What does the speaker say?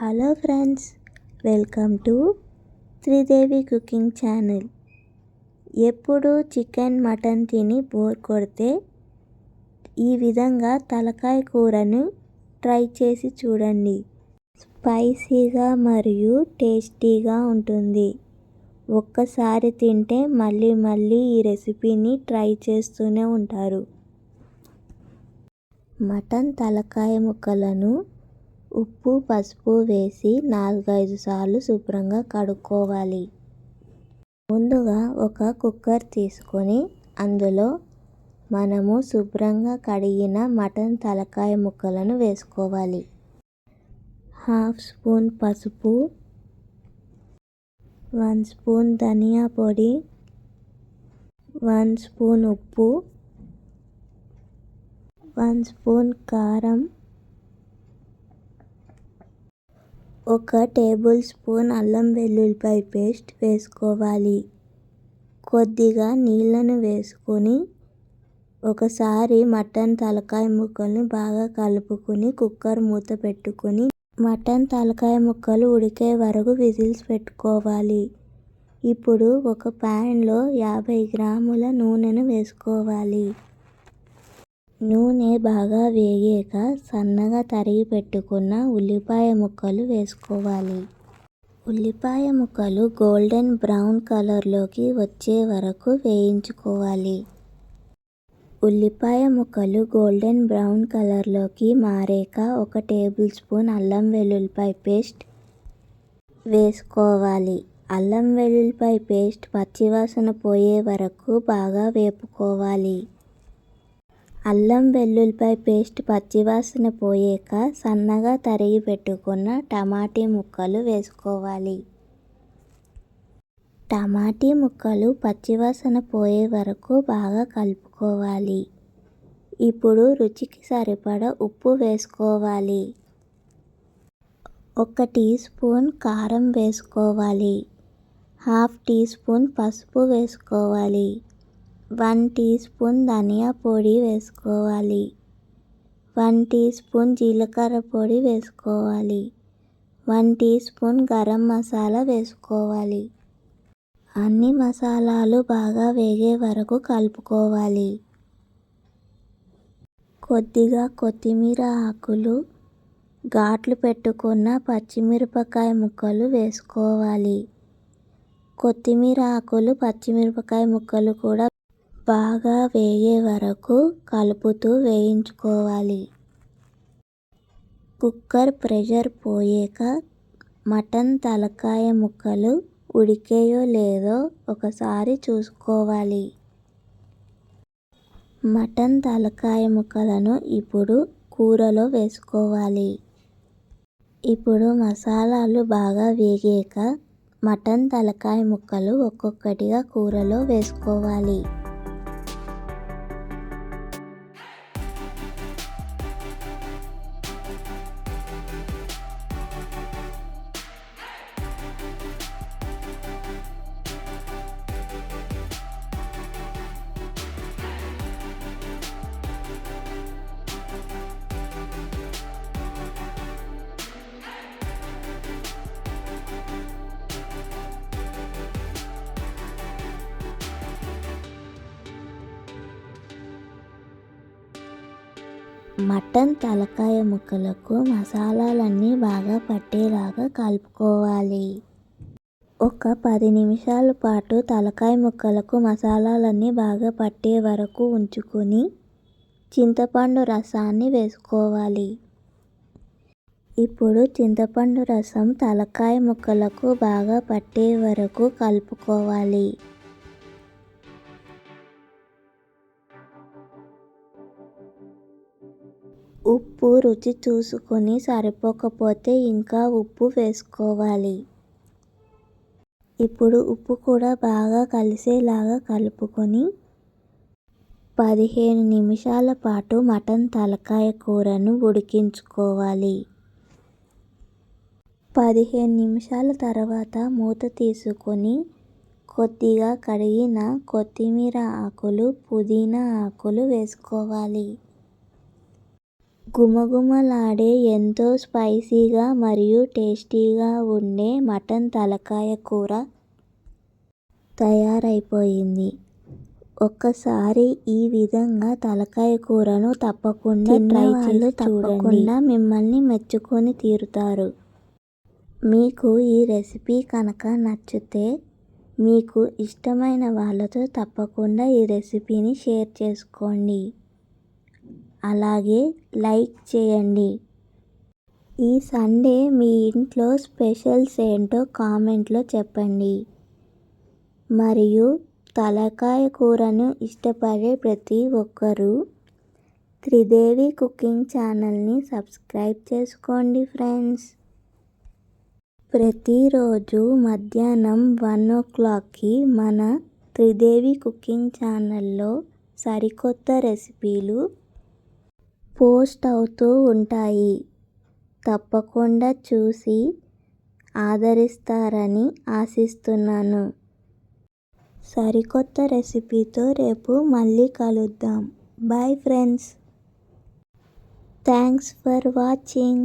Hello friends welcome to Sridevi cooking channel. ఎప్పుడు chicken mutton తిని bore కొడితే ఈ విధంగా తలకాయ కూరను ట్రై చేసి చూడండి. స్పైసీగా మరియు టేస్టీగా ఉంటుంది. ఒక్కసారి తింటే మళ్ళీ మళ్ళీ ఈ రెసిపీని ట్రై చేస్తూనే ఉంటారు. మటన్ తలకాయ ముక్కలను ఉప్పు పసుపు వేసి నాలుగైదు సార్లు శుభ్రంగా కడుక్కోవాలి. ముందుగా ఒక కుక్కర్ తీసుకొని అందులో మనము శుభ్రంగా కడిగిన మటన్ తలకాయ ముక్కలను వేసుకోవాలి. హాఫ్ స్పూన్ పసుపు వన్ స్పూన్ ధనియా పొడి వన్ స్పూన్ ఉప్పు వన్ స్పూన్ కారం ఒక టేబుల్ స్పూన్ అల్లం వెల్లుల్లిపాయ పేస్ట్ వేసుకోవాలి. కొద్దిగా నీళ్ళను వేసుకొని ఒకసారి మటన్ తలకాయ ముక్కల్ని బాగా కలుపుకొని కుక్కర్ మూత పెట్టుకొని మటన్ తలకాయ ముక్కలు ఉడికే వరకు విజిల్స్ పెట్టుకోవాలి. ఇప్పుడు ఒక ప్యాన్లో యాభై గ్రాముల నూనెను వేసుకోవాలి. నూనె బాగా వేగాక సన్నగా తరిగి పెట్టుకున్న ఉల్లిపాయ ముక్కలు వేసుకోవాలి. ఉల్లిపాయ ముక్కలు గోల్డెన్ బ్రౌన్ కలర్లోకి వచ్చే వరకు వేయించుకోవాలి. ఉల్లిపాయ ముక్కలు గోల్డెన్ బ్రౌన్ కలర్లోకి మారాక ఒక టేబుల్ స్పూన్ అల్లం వెల్లుల్లిపాయ పేస్ట్ వేసుకోవాలి. అల్లం వెల్లుల్లిపాయ పేస్ట్ పచ్చివాసన పోయే వరకు బాగా వేపుకోవాలి. అల్లం వెల్లుల్లిపాయ పేస్ట్ పచ్చివాసన పోయాక సన్నగా తరిగి పెట్టుకున్న టమాటీ ముక్కలు వేసుకోవాలి. టమాటీ ముక్కలు పచ్చివాసన పోయే వరకు బాగా కలుపుకోవాలి. ఇప్పుడు రుచికి సరిపడ ఉప్పు వేసుకోవాలి. ఒక టీ స్పూన్ కారం వేసుకోవాలి. హాఫ్ టీ స్పూన్ పసుపు వేసుకోవాలి. వన్ టీ స్పూన్ ధనియా పొడి వేసుకోవాలి. వన్ టీ స్పూన్ జీలకర్ర పొడి వేసుకోవాలి. One tea spoon garam masala వేసుకోవాలి. అన్ని మసాలాలు బాగా వేగే వరకు కలుపుకోవాలి. కొద్దిగా కొత్తిమీర ఆకులు ఘాట్లు పెట్టుకున్న పచ్చిమిరపకాయ ముక్కలు వేసుకోవాలి. కొత్తిమీర ఆకులు పచ్చిమిరపకాయ ముక్కలు కూడా బాగా వేగే వరకు కలుపుతూ వేయించుకోవాలి. కుక్కర్ ప్రెషర్ పోయాక మటన్ తలకాయ ముక్కలు ఉడికేయో లేదో ఒకసారి చూసుకోవాలి. మటన్ తలకాయ ముక్కలను ఇప్పుడు కూరలో వేసుకోవాలి. ఇప్పుడు మసాలాలు బాగా వేగాక మటన్ తలకాయ ముక్కలు ఒక్కొక్కటిగా కూరలో వేసుకోవాలి. మటన్ తలకాయ ముక్కలకు మసాలాలన్నీ బాగా పట్టేలాగా కలుపుకోవాలి. ఒక పది నిమిషాల పాటు తలకాయ ముక్కలకు మసాలాలన్నీ బాగా పట్టే వరకు ఉంచుకొని చింతపండు రసాన్ని వేసుకోవాలి. ఇప్పుడు చింతపండు రసం తలకాయ ముక్కలకు బాగా పట్టే వరకు కలుపుకోవాలి. ఉప్పు రుచి చూసుకొని సరిపోకపోతే ఇంకా ఉప్పు వేసుకోవాలి. ఇప్పుడు ఉప్పు కూడా బాగా కలిసేలాగా కలుపుకొని పదిహేను నిమిషాల పాటు మటన్ తలకాయ కూరను ఉడికించుకోవాలి. పదిహేను నిమిషాల తర్వాత మూత తీసుకొని కొద్దిగా కడిగిన కొత్తిమీర ఆకులు పుదీనా ఆకులు వేసుకోవాలి. గుమగుమలాడే ఎంతో స్పైసీగా మరియు టేస్టీగా ఉండే మటన్ తలకాయ కూర తయారైపోయింది. ఒక్కసారి ఈ విధంగా తలకాయ కూరను తప్పకుండా ట్రై చేసి తప్పకుండా మిమ్మల్ని మెచ్చుకొని తీరుతారు. మీకు ఈ రెసిపీ కనుక నచ్చితే మీకు ఇష్టమైన వాళ్ళతో తప్పకుండా ఈ రెసిపీని షేర్ చేసుకోండి. అలాగే లైక్ చేయండి. ఈ సండే మీ ఇంట్లో స్పెషల్స్ ఏంటో కామెంట్లో చెప్పండి. మరియు తలకాయ కూరను ఇష్టపడే ప్రతి ఒక్కరూ త్రిదేవి కుకింగ్ ఛానల్ని సబ్స్క్రైబ్ చేసుకోండి ఫ్రెండ్స్. ప్రతిరోజు మధ్యాహ్నం వన్ ఓ క్లాక్కి మన త్రిదేవి కుకింగ్ ఛానల్లో సరికొత్త రెసిపీలు పోస్ట్ అవుతూ ఉంటాయి. తప్పకుండా చూసి ఆదరిస్తారని ఆశిస్తున్నాను. సరికొత్త రెసిపీతో రేపు మళ్ళీ కలుద్దాం. Bye friends. Thanks for watching.